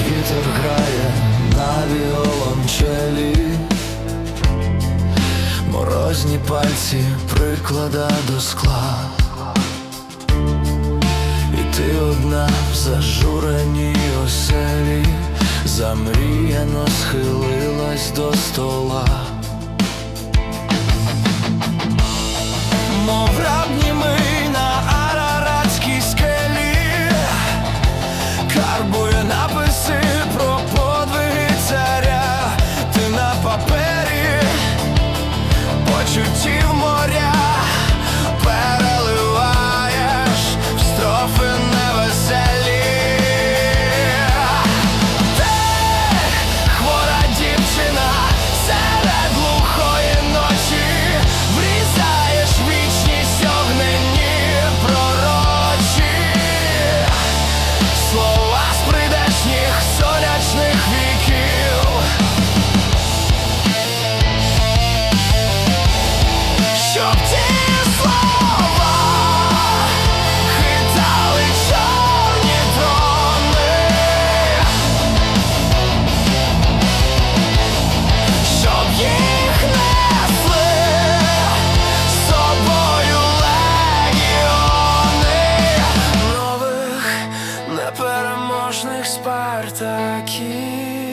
вітер грає на віолончелі, морозні пальці приклада до скла, і ти одна в зажуреній оселі, замріяно схилилась до стола. Мов рабні ми на араратській скелі, карбує. 去听。bardaki